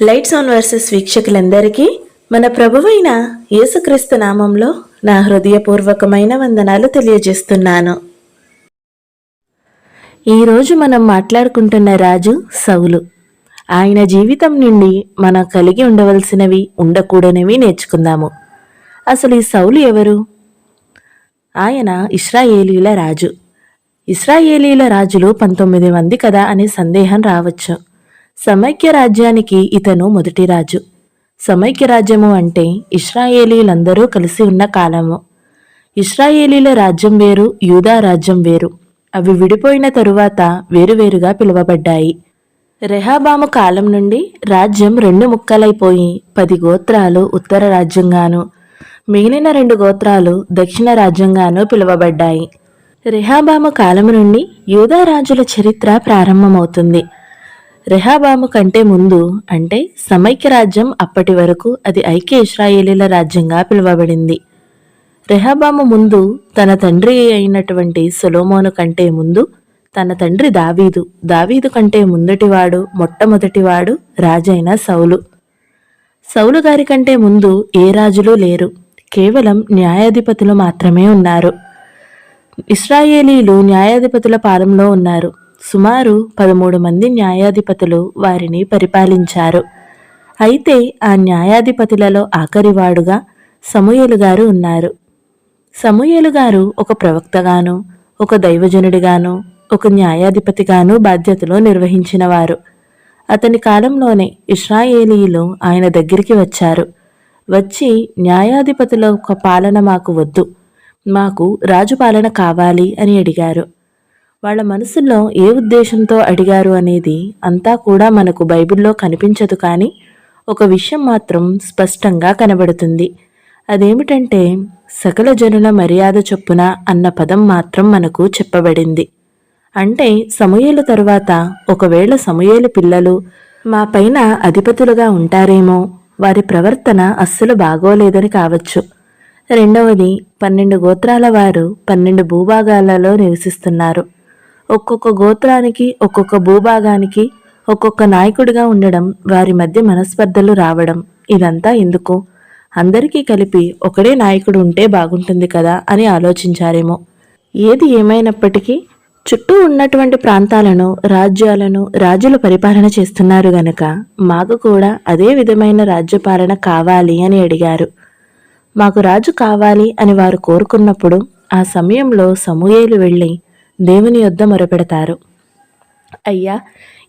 Lights on versus వీక్షకులందరికీ మన ప్రభువైన యేసుక్రీస్తు నామంలో నా హృదయపూర్వకమైన వందనాలు తెలియజేస్తున్నాను. ఈరోజు మనం మాట్లాడుకుంటున్న రాజు సౌలు. ఆయన జీవితం నుండి మనం కలిగి ఉండవలసినవి ఉండకూడనివి నేర్చుకుందాము. అసలు ఈ సౌలు ఎవరు? ఆయన ఇస్రాయేలీల రాజు. ఇస్రాయేలీల రాజులు పంతొమ్మిది మంది కదా అనే సందేహం రావచ్చు. సమైక్య రాజ్యానికి ఇతను మొదటి రాజు. సమైక్య రాజ్యము అంటే ఇస్రాయేలీలందరూ కలిసి ఉన్న కాలము. ఇస్రాయేలీల రాజ్యం వేరు యూదా రాజ్యం వేరు. అవి విడిపోయిన తరువాత వేరువేరుగా పిలువబడ్డాయి. రెహాబాము కాలం నుండి రాజ్యం రెండు ముక్కలైపోయి పది గోత్రాలు ఉత్తర రాజ్యంగాను మిగిలిన రెండు గోత్రాలు దక్షిణ రాజ్యంగాను పిలువబడ్డాయి. రెహాబాము కాలం నుండి యూదా రాజుల చరిత్ర ప్రారంభమవుతుంది. రెహాబాము కంటే ముందు అంటే సమైక్య రాజ్యం అప్పటి వరకు అది ఐక్య ఇస్రాయేలీల రాజ్యంగా పిలువబడింది. రెహాబాము ముందు తన తండ్రి అయినటువంటి సొలోమోను కంటే ముందు తన తండ్రి దావీదు. దావీదు కంటే ముందటివాడు మొట్టమొదటివాడు రాజైన సౌలు. సౌలు గారి కంటే ముందు ఏ రాజులు లేరు. కేవలం న్యాయాధిపతులు మాత్రమే ఉన్నారు. ఇస్రాయేలీలు న్యాయాధిపతుల పాలనలో ఉన్నారు. సుమారు పదమూడు మంది న్యాయాధిపతులు వారిని పరిపాలించారు. అయితే ఆ న్యాయాధిపతులలో ఆఖరివాడుగా సమూయలు గారు ఉన్నారు. సమూయలు గారు ఒక ప్రవక్తగాను ఒక దైవజనుడిగాను ఒక న్యాయాధిపతిగాను బాధ్యతలు నిర్వహించినవారు. అతని కాలంలోనే ఇస్రాయేలీలు ఆయన దగ్గరికి వచ్చారు. వచ్చి న్యాయాధిపతుల ఒక పాలన మాకు వద్దు మాకు రాజు పాలన కావాలి అని అడిగారు. వాళ్ళ మనసులో ఏ ఉద్దేశంతో అడిగారు అనేది అంతా కూడా మనకు బైబిల్లో కనిపించదు కానీ ఒక విషయం మాత్రం స్పష్టంగా కనబడుతుంది. అదేమిటంటే సకల జనుల మర్యాద చొప్పున అన్న పదం మాత్రం మనకు చెప్పబడింది. అంటే సమూయేలు తరువాత ఒకవేళ సమూయేలు పిల్లలు మా పైన అధిపతులుగా ఉంటారేమో వారి ప్రవర్తన అస్సలు బాగోలేదని కావచ్చు. రెండవది పన్నెండు గోత్రాల వారు పన్నెండు భూభాగాలలో నివసిస్తున్నారు. ఒక్కొక్క గోత్రానికి ఒక్కొక్క భూభాగానికి ఒక్కొక్క నాయకుడిగా ఉండడం వారి మధ్య మనస్పర్ధలు రావడం. ఇదంతా ఎందుకు? అందరికీ కలిపి ఒకడే నాయకుడు ఉంటే బాగుంటుంది కదా అని ఆలోచించారేమో. ఏది ఏమైనప్పటికీ చుట్టూ ఉన్నటువంటి ప్రాంతాలను రాజ్యాలను రాజులు పరిపాలన చేస్తున్నారు గనక మాకు కూడా అదే విధమైన రాజ్యపాలన కావాలి అని అడిగారు. మాకు రాజు కావాలి అని వారు కోరుకున్నప్పుడు ఆ సమయంలో సమూయేలు వెళ్ళి దేవుని యొద్ద మొరపెడతారు. అయ్యా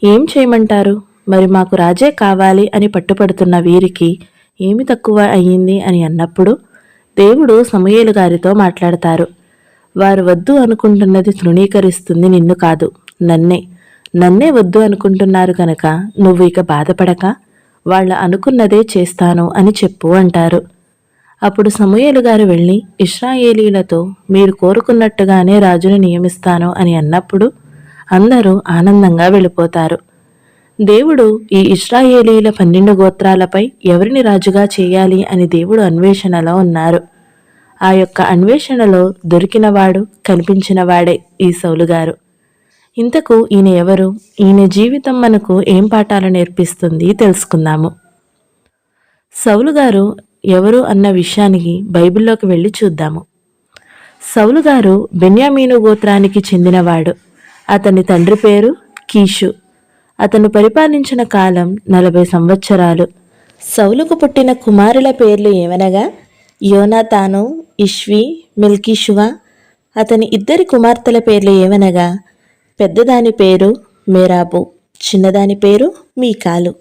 ఏం చేయమంటారు? మరి మాకు రాజే కావాలి అని పట్టుపడుతున్న వీరికి ఏమి తక్కువ అయ్యింది అని అన్నప్పుడు దేవుడు సమయేలు గారితో మాట్లాడతారు. వారు వద్దు అనుకుంటున్నది తృణీకరిస్తుంది నిన్ను కాదు నన్నే. నన్నే వద్దు అనుకుంటున్నారు కనుక నువ్వు ఇక బాధపడక వాళ్ళ అనుకున్నదే చేస్తాను అని చెప్పు అంటారు. అప్పుడు సమూయేలు గారు వెళ్ళి ఇస్రాయేలీలతో మీరు కోరుకున్నట్టుగానే రాజును నియమిస్తాను అని అన్నప్పుడు అందరూ ఆనందంగా వెళ్ళిపోతారు. దేవుడు ఈ ఇస్రాయేలీల పన్నెండు గోత్రాలపై ఎవరిని రాజుగా చేయాలి అని దేవుడు అన్వేషణలో ఉన్నారు. ఆ యొక్క అన్వేషణలో దొరికినవాడు కనిపించినవాడే ఈ సౌలుగారు ఇంతకు ఈయన ఎవరు? ఈయన జీవితం మనకు ఏం పాఠాలు నేర్పిస్తుంది తెలుసుకుందాము. సౌలుగారు ఎవరు అన్న విషయానికి బైబిల్లోకి వెళ్ళి చూద్దాము. సౌలు గారు బెన్యామీను గోత్రానికి చెందినవాడు. అతని తండ్రి పేరు కీషు. అతను పరిపాలించిన కాలం నలభై సంవత్సరాలు. సౌలుకు పుట్టిన కుమారుల పేర్లు ఏమనగా? యోనాతాను ఇష్వి మిల్కీషువ. అతని ఇద్దరి కుమార్తెల పేర్లు ఏమనగా? పెద్దదాని పేరు మేరాబు చిన్నదాని పేరు మీకాలు.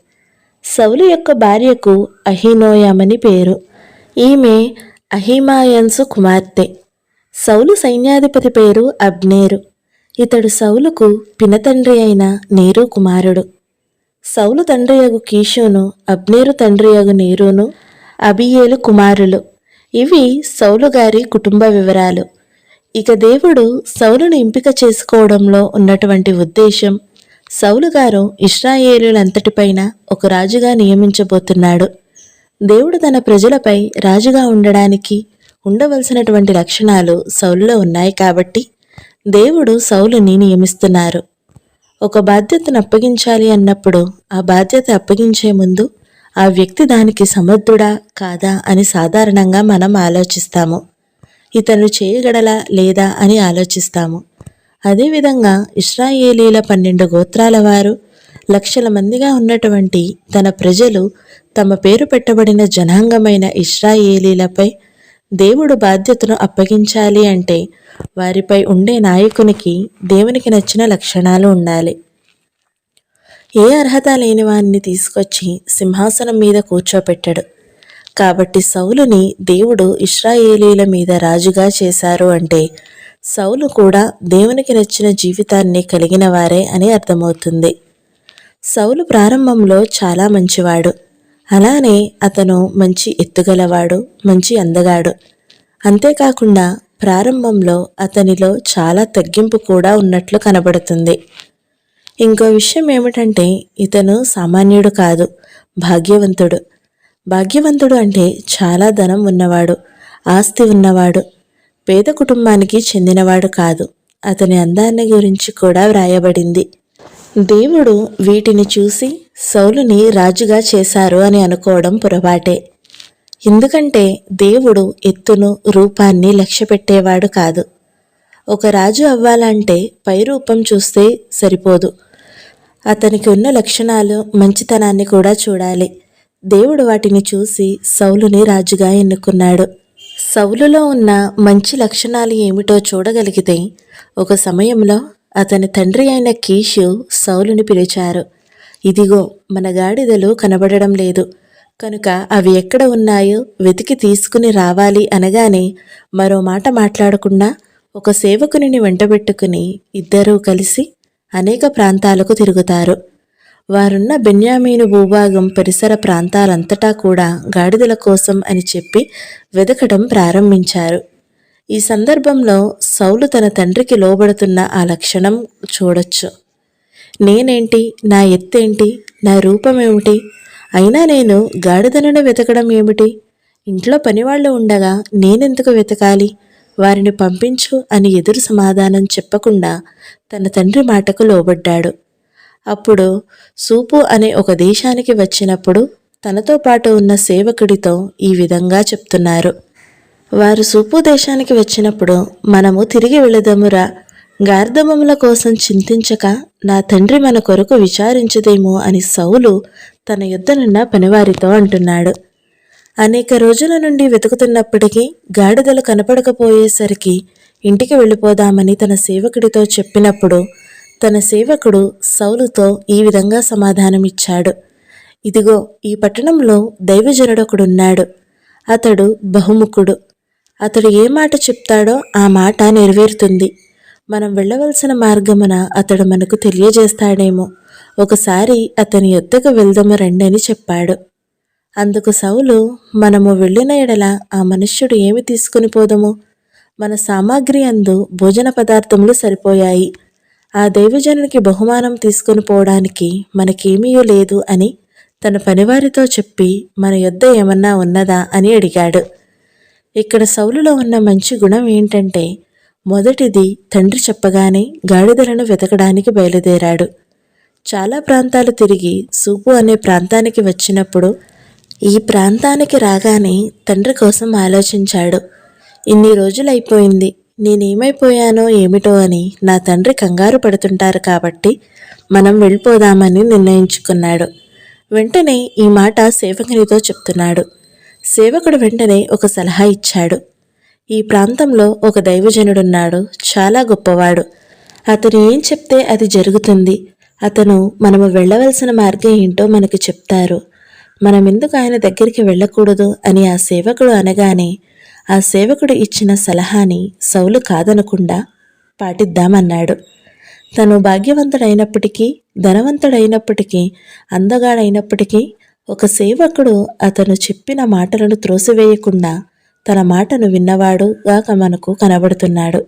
సౌలు యొక్క భార్యకు అహినోయమని పేరు. ఈమె అహిమాయన్సు కుమార్తె. సౌలు సైన్యాధిపతి పేరు అబ్నేరు. ఇతడు సౌలుకు పినతండ్రి అయిన నీరు కుమారుడు. సౌలు తండ్రియగు కీషును అబ్నేరు తండ్రియగు నీరును అబియేలు కుమారులు. ఇవి సౌలు గారి కుటుంబ వివరాలు. ఇక దేవుడు సౌలును ఎంపిక చేసుకోవడంలో ఉన్నటువంటి ఉద్దేశం సౌలుగారు ఇస్రాయేలులంతటిపైన ఒక రాజుగా నియమించబోతున్నాడు. దేవుడు తన ప్రజలపై రాజుగా ఉండడానికి ఉండవలసినటువంటి లక్షణాలు సౌలులో ఉన్నాయి కాబట్టి దేవుడు సౌలుని నియమిస్తున్నారు. ఒక బాధ్యతను అప్పగించాలి అన్నప్పుడు ఆ బాధ్యత అప్పగించే ముందు ఆ వ్యక్తి దానికి సమర్థుడా కాదా అని సాధారణంగా మనం ఆలోచిస్తాము. ఇతను చేయగలలా లేదా అని ఆలోచిస్తాము. అదేవిధంగా ఇస్రాయేలీల పన్నెండు గోత్రాల వారు లక్షల మందిగా ఉన్నటువంటి తన ప్రజలు తమ పేరు పెట్టబడిన జనాంగమైన ఇస్రాయేలీలపై దేవుడు బాధ్యతను అప్పగించాలి అంటే వారిపై ఉండే నాయకునికి దేవునికి నచ్చిన లక్షణాలు ఉండాలి. ఏ అర్హత లేని వారిని తీసుకొచ్చి సింహాసనం మీద కూర్చోపెట్టాడు. కాబట్టి సౌలుని దేవుడు ఇస్రాయేలీల మీద రాజుగా చేశారు అంటే సౌలు కూడా దేవునికి నచ్చిన జీవితాన్ని కలిగిన వారే అని అర్థమవుతుంది. సౌలు ప్రారంభంలో చాలా మంచివాడు. అలానే అతను మంచి ఎత్తుగలవాడు మంచి అందగాడు. అంతేకాకుండా ప్రారంభంలో అతనిలో చాలా తగ్గింపు కూడా ఉన్నట్లు కనబడుతుంది. ఇంకో విషయం ఏమిటంటే ఇతను సామాన్యుడు కాదు భాగ్యవంతుడు. భాగ్యవంతుడు అంటే చాలా ధనం ఉన్నవాడు ఆస్తి ఉన్నవాడు పేద కుటుంబానికి చెందినవాడు కాదు. అతని అందాన్ని గురించి కూడా వ్రాయబడింది. దేవుడు వీటిని చూసి సౌలుని రాజుగా చేశారు అని అనుకోవడం పొరపాటే. ఎందుకంటే దేవుడు ఎత్తును రూపాన్ని లక్ష్యపెట్టేవాడు కాదు. ఒక రాజు అవ్వాలంటే పై రూపం చూస్తే సరిపోదు. అతనికి ఉన్న లక్షణాలు మంచితనాన్ని కూడా చూడాలి. దేవుడు వాటిని చూసి సౌలుని రాజుగా ఎన్నుకున్నాడు. సౌలులో ఉన్న మంచి లక్షణాలు ఏమిటో చూడగలిగితే ఒక సమయంలో అతని తండ్రి అయిన కీషు సౌలుని పిలిచారు. ఇదిగో మన గాడిదలు కనబడడం లేదు. కనుక అవి ఎక్కడ ఉన్నాయో వెతికి తీసుకుని రావాలి అనగానే మరో మాట మాట్లాడకుండా ఒక సేవకునిని వెంటబెట్టుకుని ఇద్దరూ కలిసి అనేక ప్రాంతాలకు తిరుగుతారు. వారున్న బెన్యామీను భూభాగం పరిసర ప్రాంతాలంతటా కూడా గాడిదల కోసం అని చెప్పి వెదకడం ప్రారంభించారు. ఈ సందర్భంలో సౌలు తన తండ్రికి లోబడుతున్న ఆ లక్షణం చూడొచ్చు. నేనేంటి? నా ఎత్తేంటి? నా రూపం ఏమిటి అయినా నేను గాడిదలను వెతకడం ఏమిటి? ఇంట్లో పనివాళ్ళు ఉండగా నేనెందుకు వెతకాలి? వారిని పంపించు అని ఎదురు సమాధానం చెప్పకుండా తన తండ్రి మాటకు లోబడ్డాడు. అప్పుడు సూపు అనే ఒక దేశానికి వచ్చినప్పుడు తనతో పాటు ఉన్న సేవకుడితో ఈ విధంగా చెప్తున్నారు. వారు సూపు దేశానికి వచ్చినప్పుడు మనము తిరిగి వెళదమురా గార్ధమముల కోసం చింతించక నా తండ్రి మన కొరకు విచారించదేమో అని సౌలు తన యుద్ధనున్న పనివారితో అంటున్నాడు. అనేక రోజుల నుండి వెతుకుతున్నప్పటికీ గాడిదలు కనపడకపోయేసరికి ఇంటికి వెళ్ళిపోదామని తన సేవకుడితో చెప్పినప్పుడు తన సేవకుడు సౌలుతో ఈ విధంగా సమాధానమిచ్చాడు. ఇదిగో ఈ పట్టణంలో దైవజనుడొకడున్నాడు. అతడు బహుముఖుడు. అతడు ఏ మాట చెప్తాడో ఆ మాట నెరవేరుతుంది. మనం వెళ్ళవలసిన మార్గమున అతడు మనకు తెలియజేస్తాడేమో. ఒకసారి అతని యొద్దకు వెళ్దాము రండి అని చెప్పాడు. అందుకు సౌలు మనము వెళ్ళిన ఎడల ఆ మనుష్యుడు ఏమి తీసుకుని పోదము? మన సామాగ్రి అందు భోజన పదార్థములు సరిపోయాయి. ఆ దైవజనునికి బహుమానం తీసుకుని పోవడానికి మనకేమీ లేదు అని తన పనివారితో చెప్పి మన యొద్ద ఏమన్నా ఉన్నదా అని అడిగాడు. ఇక్కడ సౌలులో ఉన్న మంచి గుణం ఏంటంటే మొదటిది తండ్రి చెప్పగానే గాడిదలను వెతకడానికి బయలుదేరాడు. చాలా ప్రాంతాలు తిరిగి సూపు అనే ప్రాంతానికి వచ్చినప్పుడు ఈ ప్రాంతానికి రాగానే తండ్రి కోసం ఆలోచించాడు. ఇన్ని రోజులైపోయింది. నేనేమైపోయానో ఏమిటో అని నా తండ్రి కంగారు పడుతుంటారు కాబట్టి మనం వెళ్ళిపోదామని నిర్ణయించుకున్నాడు. వెంటనే ఈ మాట సేవకునితో చెప్తున్నాడు. సేవకుడు వెంటనే ఒక సలహా ఇచ్చాడు. ఈ ప్రాంతంలో ఒక దైవజనుడున్నాడు చాలా గొప్పవాడు. అతను ఏం చెప్తే అది జరుగుతుంది. అతను మనము వెళ్ళవలసిన మార్గం ఏంటో మనకు చెప్తారు. మనం ఎందుకు ఆయన దగ్గరికి వెళ్ళకూడదు అని ఆ సేవకుడు అనగానే ఆ సేవకుడు ఇచ్చిన సలహాని సౌలు కాదనకుండా పాటిద్దామన్నాడు. తను భాగ్యవంతుడైనప్పటికీ ధనవంతుడైనప్పటికీ అందగాడైనప్పటికీ ఒక సేవకుడు అతను చెప్పిన మాటలను త్రోసివేయకుండా తన మాటను విన్నవాడుగా మనకు కనబడుతున్నాడు.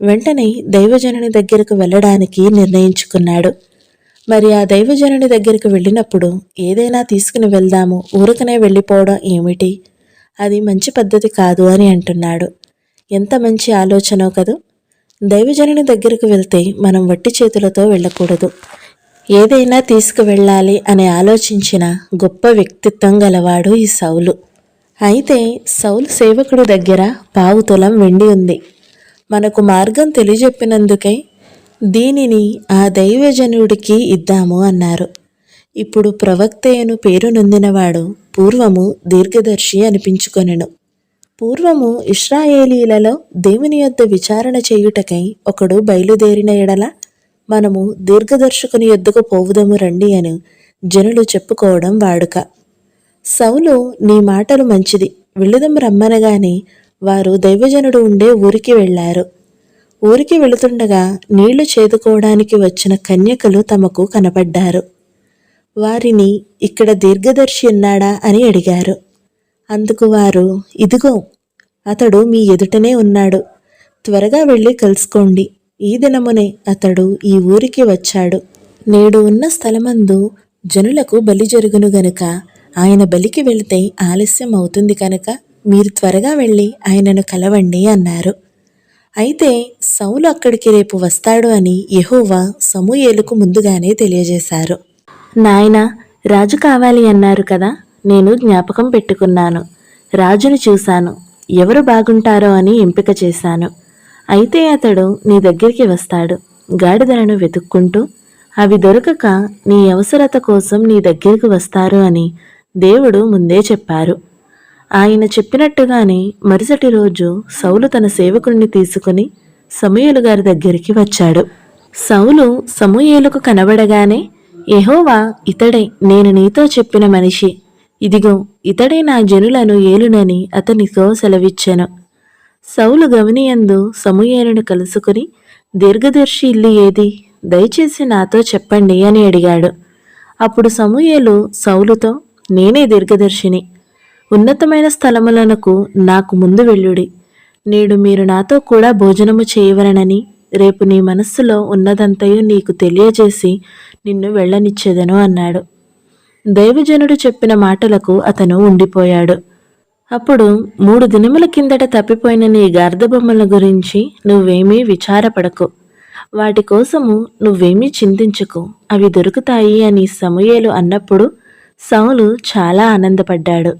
వెంటనే దైవజనుని దగ్గరకు వెళ్ళడానికి నిర్ణయించుకున్నాడు. మరి ఆ దైవజనుని దగ్గరికి వెళ్ళినప్పుడు ఏదైనా తీసుకుని వెళ్దాము ఊరకనే వెళ్ళిపోవడం ఏమిటి? అది మంచి పద్ధతి కాదు అని అంటున్నాడు. ఎంత మంచి ఆలోచనో కదూ? దైవజనుని దగ్గరకు వెళ్తే మనం వట్టి చేతులతో వెళ్ళకూడదు. ఏదైనా తీసుకువెళ్ళాలి అని ఆలోచించిన గొప్ప వ్యక్తిత్వం గలవాడు ఈ సౌలు. అయితే సౌలు సేవకుడి దగ్గర పావు తులం వెండి ఉంది. మనకు మార్గం తెలియజెప్పినందుకే దీనిని ఆ దైవజనుడికి ఇద్దాము అన్నారు. ఇప్పుడు ప్రవక్తయను పేరు నొందినవాడు పూర్వము దీర్ఘదర్శి అనిపించుకొనెను. పూర్వము ఇస్రాయేలీలలో దేవుని యొద్ద విచారణ చేయుటకై ఒకడు బయలుదేరిన ఎడల మనము దీర్ఘదర్శకుని యొద్దకు పోవుదము రండి అని జనులు చెప్పుకోవడం వాడుక. సౌలు నీ మాటలు మంచిది. వెళ్ళుదం రమ్మనగానే వారు దైవజనుడు ఉండే ఊరికి వెళ్ళారు. ఊరికి వెళుతుండగా నీళ్ళు చేదుకోవడానికి వచ్చిన కన్యకలు తమకు కనపడ్డారు. వారిని ఇక్కడ దీర్ఘదర్శి ఉన్నాడా అని అడిగారు. అందుకు వారు ఇదిగో అతడు మీ ఎదుటనే ఉన్నాడు. త్వరగా వెళ్ళి కలుసుకోండి. ఈ దినమునే అతడు ఈ ఊరికి వచ్చాడు. నేడు ఉన్న స్థలమందు జనులకు బలి జరుగును గనుక ఆయన బలికి వెళితే ఆలస్యం అవుతుంది కనుక మీరు త్వరగా వెళ్ళి ఆయనను కలవండి అన్నారు. అయితే సౌలు అక్కడికి రేపు వస్తాడు అని యహోవా సమూయేలుకు ముందుగానే తెలియజేశారు. నాయన రాజు కావాలి అన్నారు కదా నేను జ్ఞాపకం పెట్టుకున్నాను. రాజును చూశాను. ఎవరు బాగుంటారో అని ఎంపిక చేశాను. అయితే అతడు నీ దగ్గరికి వస్తాడు. గాడిదలను వెతుక్కుంటూ అవి దొరకక నీ అవసరత కోసం నీ దగ్గరికి వస్తారు అని దేవుడు ముందే చెప్పారు. ఆయన చెప్పినట్టుగానే మరుసటి రోజు సౌలు తన సేవకుడిని తీసుకుని సమూయేలు గారి దగ్గరికి వచ్చాడు. సౌలు సమూయేలుకు కనబడగానే ఎహోవా ఇతడే నేను నీతో చెప్పిన మనిషి. ఇదిగో ఇతడే నా జనులను ఏలునని అతనితో సెలవిచ్చాను. సౌలు గమనియందు సమూయేలును కలుసుకుని దీర్ఘదర్శి ఇల్లు ఏది? దయచేసి నాతో చెప్పండి అని అడిగాడు. అప్పుడు సమూయేలు సౌలుతో నేనే దీర్ఘదర్శిని. ఉన్నతమైన స్థలములకు నాకు ముందు వెళ్ళుడి. నేడు మీరు నాతో కూడా భోజనము చేయవలనని రేపు నీ మనస్సులో ఉన్నదంతయు నీకు తెలియజేసి నిన్ను వెళ్ళనిచ్చేదను అన్నాడు. దైవజనుడు చెప్పిన మాటలకు అతను ఉండిపోయాడు. అప్పుడు మూడు దినముల కిందట తప్పిపోయిన నీ గార్ధబొమ్మల గురించి నువ్వేమీ విచారపడకు. వాటి కోసము నువ్వేమీ చింతించుకు. అవి దొరుకుతాయి అని సమూయేలు అన్నప్పుడు సౌలు చాలా ఆనందపడ్డాడు.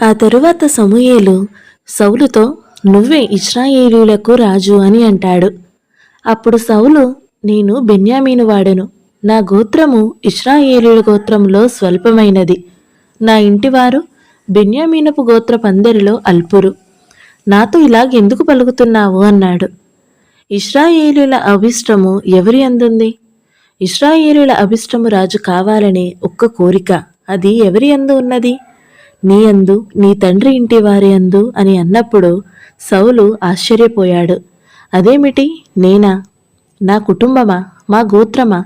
ఆ తరువాత సమూయేలు సౌలుతో నువ్వే ఇస్రాయేలీయులకు రాజు అని అంటాడు. అప్పుడు సౌలు నేను బెన్యామీను వాడను నా గోత్రము ఇస్రాయేలీయుల గోత్రంలో స్వల్పమైనది. నా ఇంటివారు బెన్యామీనపు గోత్రపందరిలో అల్పురు. నాతో ఇలాగెందుకు పలుకుతున్నావు? అన్నాడు. ఇస్రాయేలీల అభిష్టము ఎవరి అందుంది? ఇస్రాయేలీల అభిష్టము రాజు కావాలనే ఒక్క కోరిక అది ఎవరి అందు ఉన్నది? నీ అందు నీ తండ్రి ఇంటి వారి అందు అని అన్నప్పుడు సౌలు ఆశ్చర్యపోయాడు. అదేమిటి? నేనా? నా కుటుంబమా? మా గోత్రమా?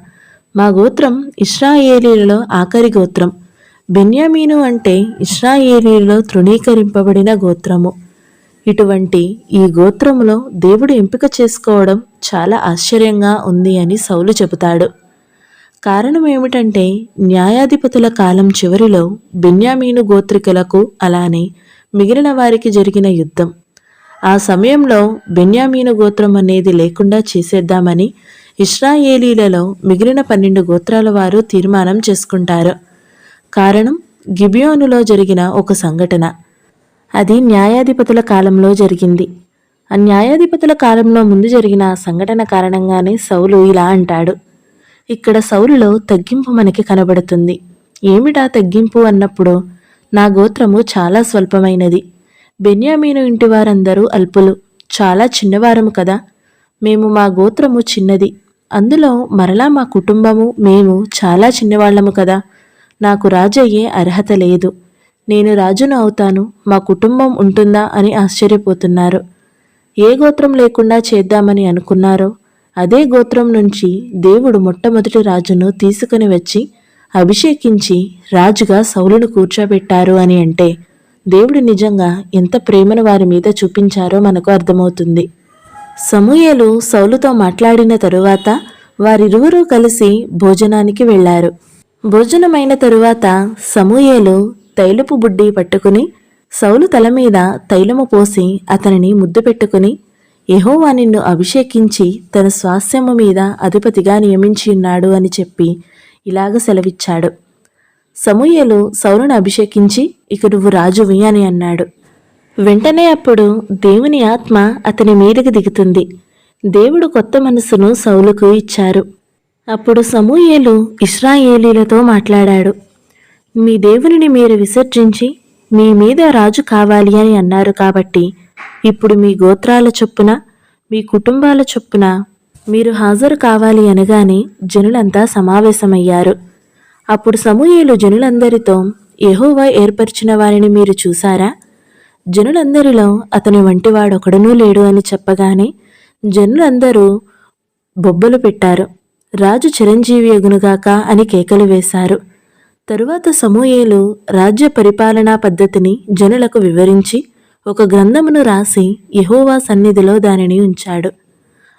మా గోత్రం ఇస్రాయేలీలలో ఆఖరి గోత్రం. బెన్యామీను అంటే ఇస్రాయేలీలలో తృణీకరింపబడిన గోత్రము. ఇటువంటి ఈ గోత్రములో దేవుడు ఎంపిక చేసుకోవడం చాలా ఆశ్చర్యంగా ఉంది అని సౌలు చెబుతాడు. కారణం ఏమిటంటే న్యాయాధిపతుల కాలం చివరిలో బెన్యామీను గోత్రికలకు అలానే మిగిలిన వారికి జరిగిన యుద్ధం. ఆ సమయంలో బెన్యామీను గోత్రం అనేది లేకుండా చేసేద్దామని ఇస్రాయేలీలలో మిగిలిన పన్నెండు గోత్రాల వారు తీర్మానం చేసుకుంటారు. కారణం గిబియోనులో జరిగిన ఒక సంఘటన. అది న్యాయాధిపతుల కాలంలో జరిగింది. ఆ న్యాయాధిపతుల కాలంలో ముందు జరిగిన సంఘటన కారణంగానే సౌలు ఇలా అంటాడు. ఇక్కడ సౌలులో తగ్గింపు మనకి కనబడుతుంది. ఏమిటా తగ్గింపు అన్నప్పుడు? నా గోత్రము చాలా స్వల్పమైనది. బెన్యామీను ఇంటి వారందరూ అల్పులు. చాలా చిన్నవారము కదా. మేము మా గోత్రము చిన్నది. అందులో మరలా మా కుటుంబము మేము చాలా చిన్నవాళ్ళము కదా. నాకు రాజయ్యే అర్హత లేదు. నేను రాజును అవుతాను. మా కుటుంబం ఉంటుందా అని ఆశ్చర్యపోతున్నారు. ఏ గోత్రం లేకుండా చేద్దామని అనుకున్నారో అదే గోత్రం నుంచి దేవుడు మొట్టమొదటి రాజును తీసుకుని వచ్చి అభిషేకించి రాజుగా సౌలును కూర్చోబెట్టారు అని అంటే దేవుడు నిజంగా ఎంత ప్రేమను వారి మీద చూపించారో మనకు అర్థమవుతుంది. సమూయేలు సౌలుతో మాట్లాడిన తరువాత వారిరువురూ కలిసి భోజనానికి వెళ్ళారు. భోజనమైన తరువాత సమూయేలు తైలపు బుడ్డి పట్టుకుని సౌలు తల మీద తైలము పోసి అతనిని ముద్దు పెట్టుకుని ఎహోవా నిన్ను అభిషేకించి తన స్వాస్థ్యము మీద అధిపతిగా నియమించి ఉన్నాడు అని చెప్పి ఇలాగ సెలవిచ్చాడు. సమూయలు సౌలును అభిషేకించి ఇక నువ్వు రాజువి అని అన్నాడు. వెంటనే అప్పుడు దేవుని ఆత్మ అతని మీదకి దిగుతుంది. దేవుడు కొత్త మనసును సౌలుకు ఇచ్చారు. అప్పుడు సమూయేలు ఇస్రాయేలీలతో మాట్లాడాడు. మీ దేవునిని మీరు విసర్జించి మీ మీద రాజు కావాలి అని అన్నారు కాబట్టి ఇప్పుడు మీ గోత్రాల చొప్పున మీ కుటుంబాల చొప్పున మీరు హాజరు కావాలి అనగానే జనులంతా సమావేశమయ్యారు. అప్పుడు సమూయేలు జనులందరితో యహోవా ఏర్పరిచిన వారిని మీరు చూసారా? జనులందరిలో అతని వంటివాడొకడునూ లేడు అని చెప్పగానే జనులందరూ బొబ్బలు పెట్టారు. రాజు చిరంజీవి ఎగునుగాక అని కేకలు వేశారు. తరువాత సమూయేలు రాజ్య పరిపాలనా పద్ధతిని జనులకు వివరించి ఒక గ్రంథమును రాసి యహోవా సన్నిధిలో దానిని ఉంచాడు.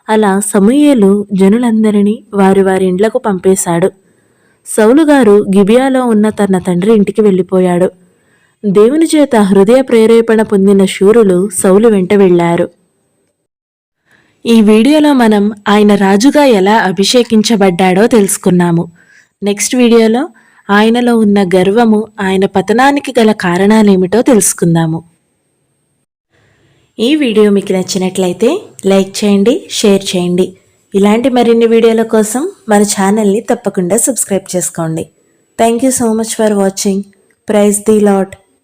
అలా సమూయేలు జనులందరినీ వారి వారి ఇండ్లకు పంపేశాడు. సౌలుగారు గిబియాలో ఉన్న తన తండ్రి ఇంటికి వెళ్ళిపోయాడు. దేవుని చేత హృదయ ప్రేరేపణ పొందిన శూరులు సౌలు వెంట వెళ్ళారు. ఈ వీడియోలో మనం ఆయన రాజుగా ఎలా అభిషేకించబడ్డాడో తెలుసుకున్నాము. నెక్స్ట్ వీడియోలో ఆయనలో ఉన్న గర్వము ఆయన పతనానికి గల కారణాలేమిటో తెలుసుకుందాము. ఈ వీడియో మీకు నచ్చినట్లయితే లైక్ చేయండి షేర్ చేయండి. ఇలాంటి మరిన్ని వీడియోల కోసం మన ఛానల్ని తప్పకుండా సబ్స్క్రైబ్ చేసుకోండి. Thank you so much for watching praise the Lord